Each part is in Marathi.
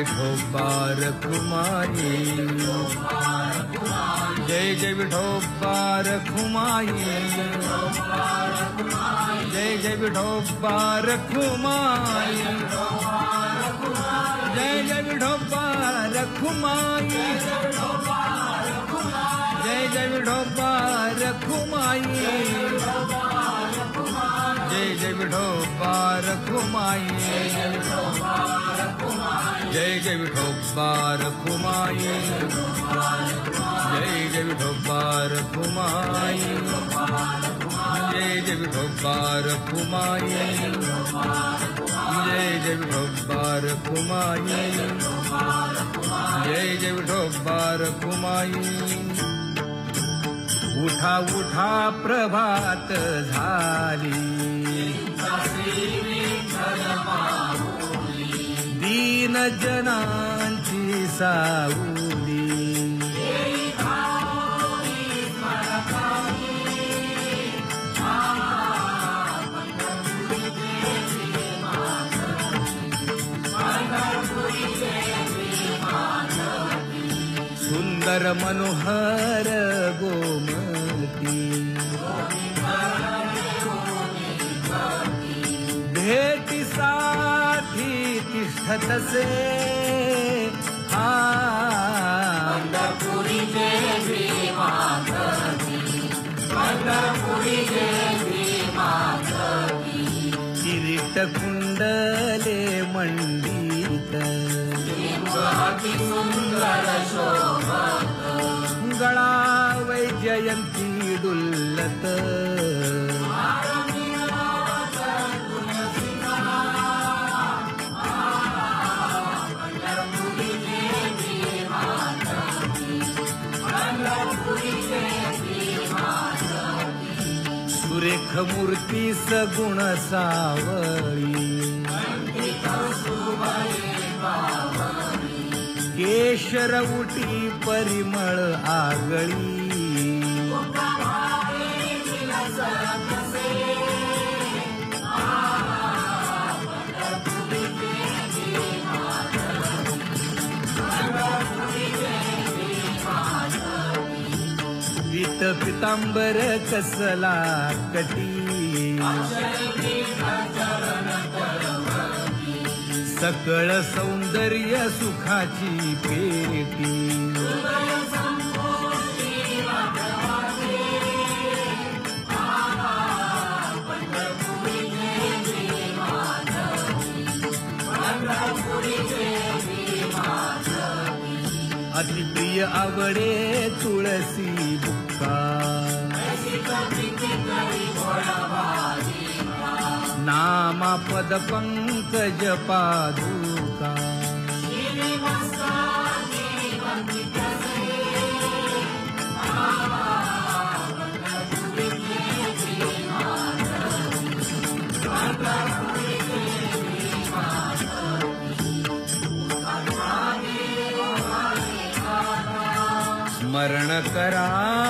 विठोबार कुमारी जय जय विठोबार कुमारी जय जय विठोबार कुमारी जय जय विठोबार कुमारी जय जय विठोबार कुमारी विठोबा कुमाई जय जय विठोबा कुमाई जय जय विठोबा कुमाई जय जय विठोबा कुमाई जय जय विठोबा कुमाई जय जय विठोबा कुमाई उठा उठा प्रभात झाली. दीन जनांची साऊली सुंदर मनोहर गोमती. तसे हा। पंढरपुरी देवी माधवी। पंढरपुरी देवी माधवी। किरीट कुंडले मंडित। अति सुंदर जयंती डुल्लत सिद्धमूर्ती सगुण सावळी. केशरवटी परिमळ आगळी. पितांबर कसला कटी सकळ सौंदर्य सुखाची पेटी. अतिप्रिय आवडे तुळसी बुक्का नामा पद पंकज पादुका। स्मरण करा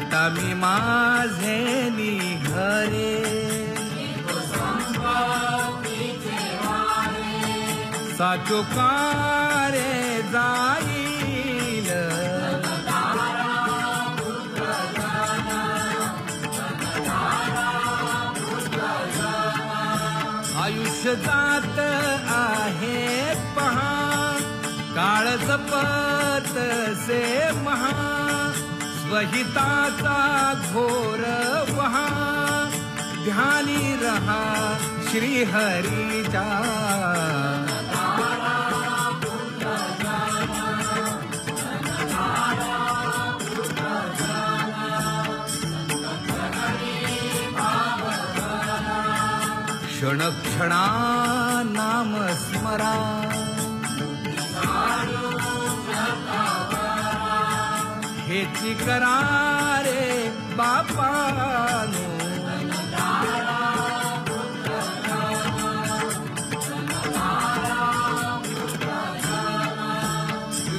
आता मी माझे निघरे. साचो कारे जाईल. आयुष्य जात आहे पहा काळ जपत से महा. वहिताचा घोर वहा ध्यानी रहा श्रीहरीचा. क्षणक्षणा नामस्मरा स्मरा करारे रे बापानो।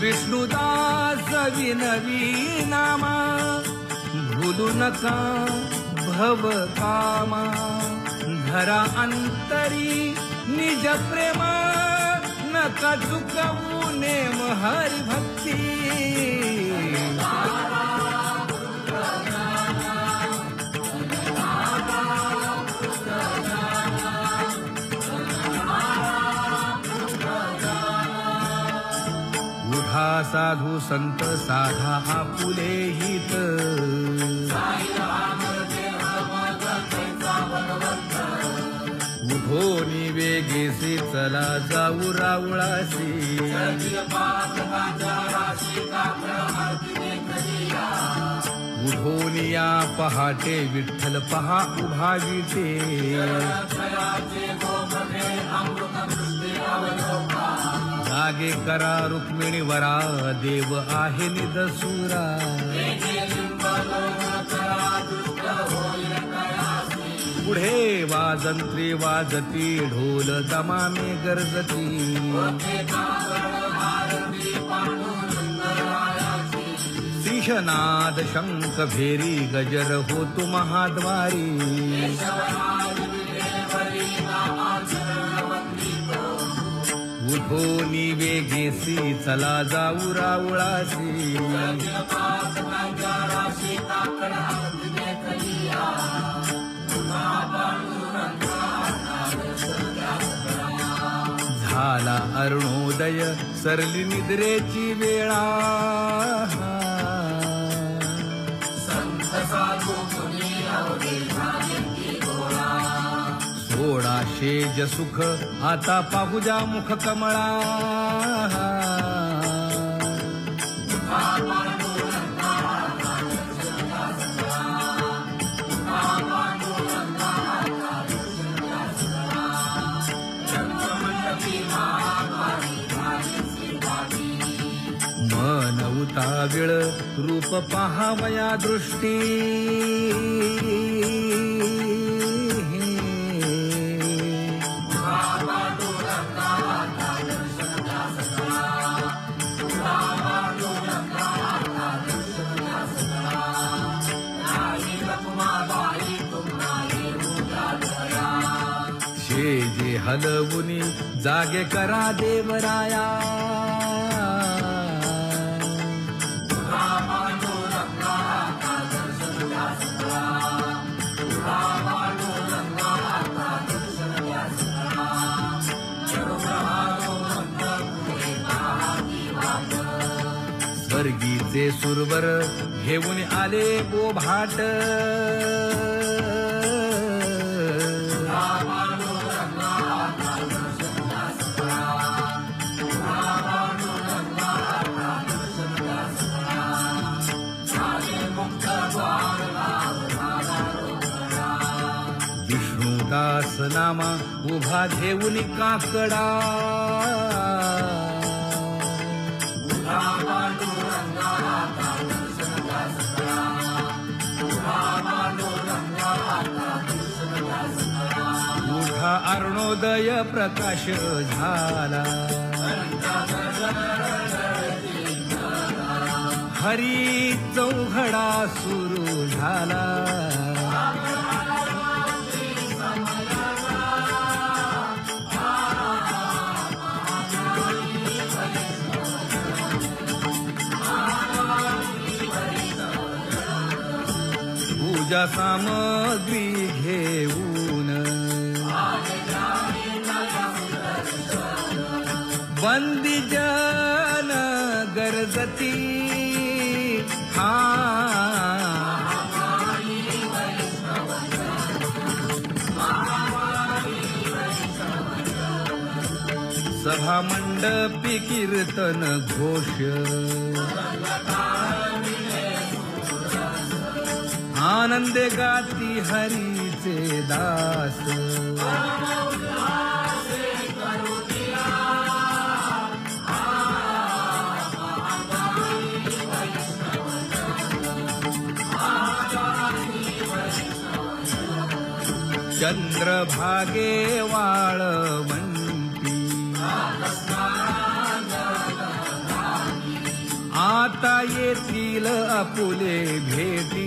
विष्णुदास विनवी नामा भूलू नका भव कामा। धरा अंतरी निज प्रेमा। नका चुकवू नेम हरी भक्ती उठा साधू संत साधा आपुले हित. उठोनी चला जाऊ रावळाशी. उठोनिया पहाटे विठ्ठल पहा उभा विटे जागे करा रुक्मिणी वरा देव आहे निदसुरा. पुढे वाजंत्री वाजती ढोल दमाने गरजती. सिंहनाद शंख भेरी गजर होतो महाद्वारी. उठो निवेगेसी चला जाऊ रावळासी झाला अरुणोदय सरली निद्रेची वेळा. सोळा शेज सुख आता पाहुजा मुख कमळा. उताविळ रूप पहावया दृष्टी. शेजे हलवुनी जागे करा देवराया. स्वर्गीचे सुरवर घेऊन आले बोभाट विष्णुदास नामा उभा घेऊन काकडा. अरुणोदय प्रकाश झाला. हरी चौघडा सुरू झाला. पूजा सामग्री गरजती हा. सभा मंडपी कीर्तन घोष. आनंदे गाती हरीचे दास. चंद्रभागे वाळवंती. आता येतील आपुले भेटी.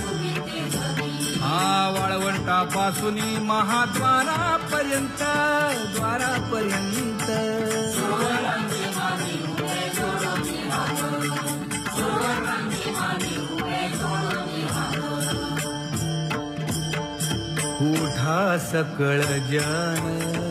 वाळवंटापासून महाद्वारापर्यंत द्वारापर्यंत. उठा सकळ जन.